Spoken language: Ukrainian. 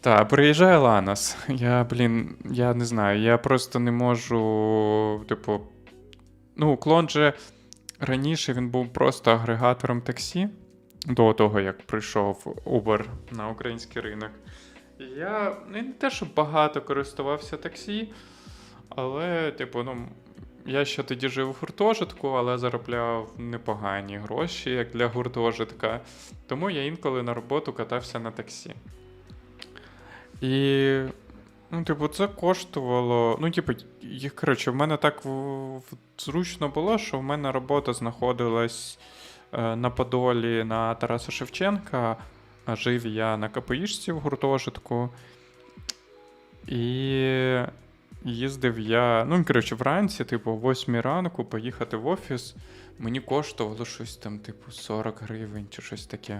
Та, приїжджає Ланос. Я, блін, я не знаю, я просто не можу, типу. Ну, клон же раніше він був просто агрегатором таксі до того, як прийшов Uber на український ринок. Я ну, не те, що багато користувався таксі, але, типу, ну, я ще тоді жив у гуртожитку, але заробляв непогані гроші, як для гуртожитка. Тому я інколи на роботу катався на таксі. І, ну, типу, це коштувало. Ну, типу, їх, коротше, в мене так зручно було, що в мене робота знаходилась е, на Подолі на Тараса Шевченка, а жив я на КПІшці в гуртожитку. І їздив я, ну, коротше, вранці, типу, о 8 ранку поїхати в офіс. Мені коштувало щось там, типу, 40 гривень чи щось таке.